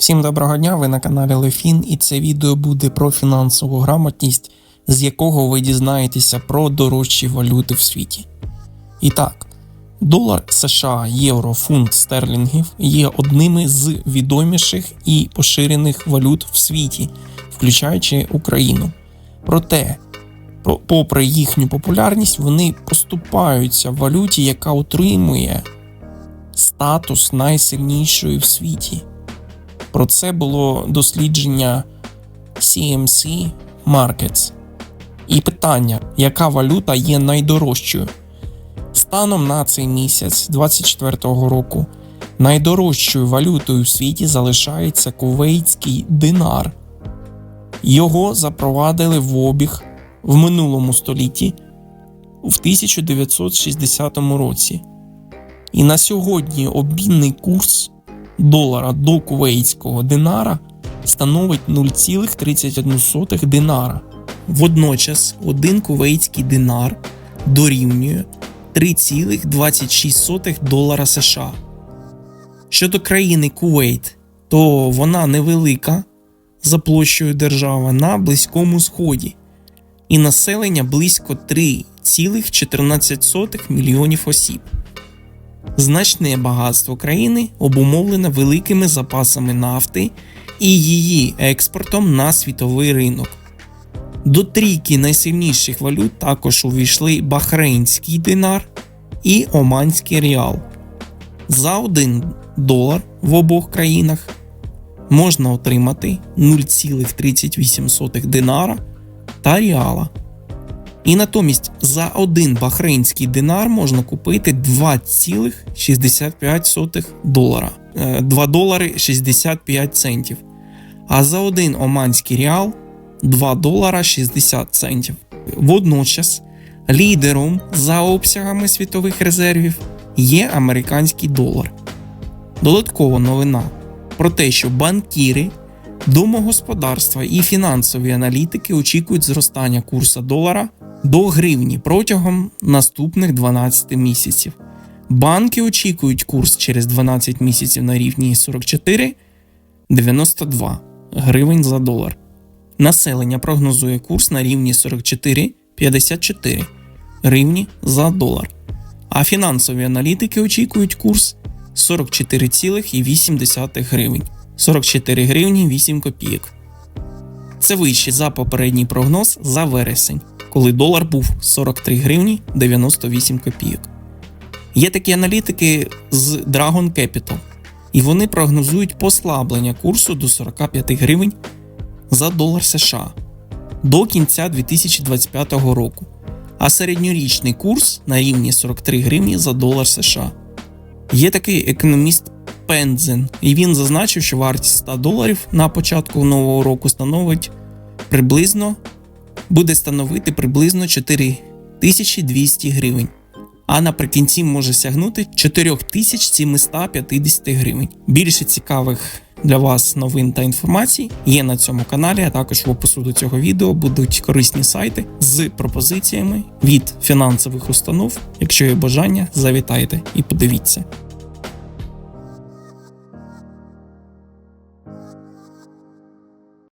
Всім доброго дня, ви на каналі Лефін, і це відео буде про фінансову грамотність, з якого ви дізнаєтеся про дорожчі валюти в світі. І так, долар США, євро, фунт стерлінгів є одними з відоміших і поширених валют в світі, включаючи Україну. Проте, попри їхню популярність, вони поступаються в валюті, яка утримує статус найсильнішої в світі. Про це було дослідження CMC Markets. І питання, яка валюта є найдорожчою? Станом на цей місяць 24-го року найдорожчою валютою в світі залишається кувейтський динар. Його запровадили в обіг в минулому столітті в 1960 році. І на сьогодні обмінний курс долара до кувейтського динара становить 0,31 динара. Водночас один кувейтський динар дорівнює 3,26 долара США. Щодо країни Кувейт, то вона невелика за площею держава на Близькому Сході, і населення близько 3,14 мільйонів осіб. Значне багатство країни обумовлене великими запасами нафти і її експортом на світовий ринок. До трійки найсильніших валют також увійшли бахрейнський динар і оманський реал. За 1 долар в обох країнах можна отримати 0,38 динара та реала. І натомість за один бахрейнський динар можна купити 2,65 долара. Е, 2 долари 65 центів. А за один оманський реал 2 долара 60 центів. Водночас лідером за обсягами світових резервів є американський долар. Додаткова новина про те, що банкіри, домогосподарства і фінансові аналітики очікують зростання курсу долара до гривні протягом наступних 12 місяців. Банки очікують курс через 12 місяців на рівні 44,92 гривень за долар. Населення прогнозує курс на рівні 44,54 гривні за долар. А фінансові аналітики очікують курс 44,8 гривень. 44 гривні 8 копійок. Це вище за попередній прогноз за вересень, коли долар був 43 гривні 98 копійок. Є такі аналітики з Dragon Capital, і вони прогнозують послаблення курсу до 45 гривень за долар США до кінця 2025 року, а середньорічний курс на рівні 43 гривні за долар США. Є такий економіст Пензен, і він зазначив, що вартість 100 доларів на початку нового року становить приблизно буде становити приблизно 4200 гривень, а наприкінці може сягнути 4750 гривень. Більше цікавих для вас новин та інформацій є на цьому каналі, а також в опису до цього відео будуть корисні сайти з пропозиціями від фінансових установ. Якщо є бажання, завітайте і подивіться.